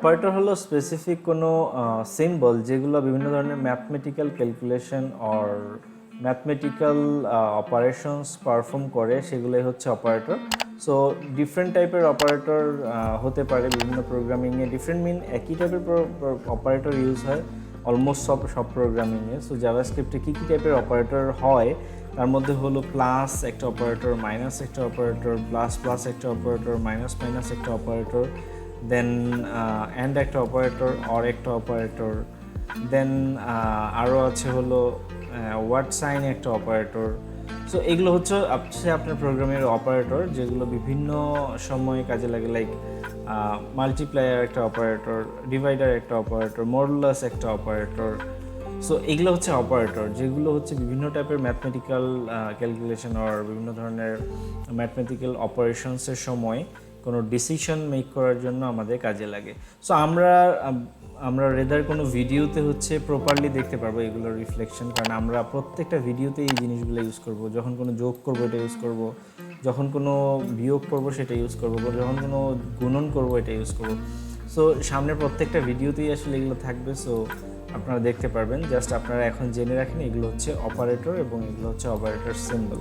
Operator হলো specific কোনো symbol যেগুলো বিভিন্ন ধরনের mathematical calculation or mathematical operations perform করে, সেগুলোই হচ্ছে অপারেটর সো ডিফারেন্ট টাইপের অপারেটর হতে পারে বিভিন্ন প্রোগ্রামিংয়ে ডিফারেন্ট মিন একই টাইপের অপারেটর ইউজ হয় অলমোস্ট সব সব প্রোগ্রামিংয়ে সো জাভাস্ক্রিপ্টে কী কী টাইপের অপারেটর হয়? তার মধ্যে হলো প্লাস একটা অপারেটর মাইনাস একটা অপারেটর প্লাস প্লাস একটা অপারেটর মাইনাস মাইনাস একটা অপারেটর দেন অ্যান্ড একটা অপারেটর অর একটা অপারেটর দেন আরও আছে হলো ওয়ার্ড সাইন একটা অপারেটর সো এগুলো হচ্ছে হচ্ছে আপনার প্রোগ্রামের অপারেটর যেগুলো বিভিন্ন সময়ে কাজে লাগে লাইক মাল্টিপ্লায়ার একটা অপারেটর ডিভাইডার একটা অপারেটর মডুলাস একটা অপারেটর সো এগুলো হচ্ছে অপারেটর যেগুলো হচ্ছে বিভিন্ন টাইপের ম্যাথমেটিক্যাল ক্যালকুলেশন আর বিভিন্ন ধরনের ম্যাথমেটিক্যাল অপারেশনসের সময় কোনো ডিসিশন মেক করার জন্য আমাদের কাজে লাগে। সো আমরা আমরা রেদার কোনো ভিডিওতে হচ্ছে প্রপারলি দেখতে পারব এগুলোর রিফ্লেকশন কারণ আমরা প্রত্যেকটা ভিডিওতে এই জিনিসগুলো ইউজ করব। যখন কোনো যোগ করব, এটা ইউজ করব। যখন কোনো বিয়োগ করব, সেটা ইউজ করব। যখন কোনো গুণন করব, এটা ইউজ করব। সো সামনের প্রত্যেকটা ভিডিওতেই আসলে এগুলো থাকবে। সো আপনারা দেখতে পারবেন। জাস্ট আপনারা এখন জেনে রাখেন, এগুলো হচ্ছে অপারেটর এবং এগুলো হচ্ছে অপারেটর সিম্বল